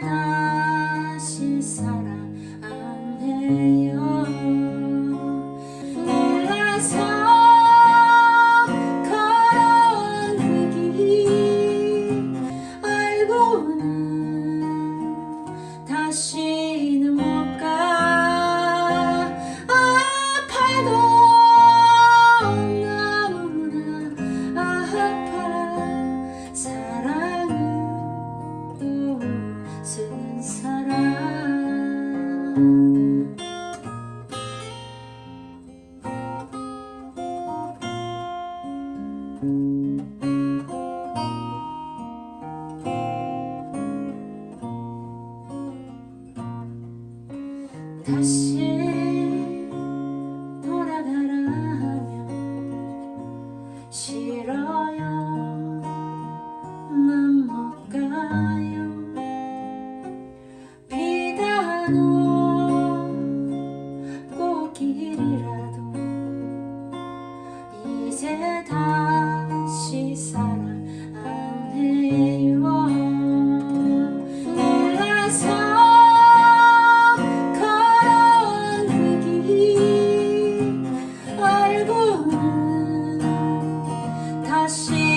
다시 사랑 안 해요. 몰라서 다시 돌아가라 하면 싫어요. 난 못 가요. 비단 오 see.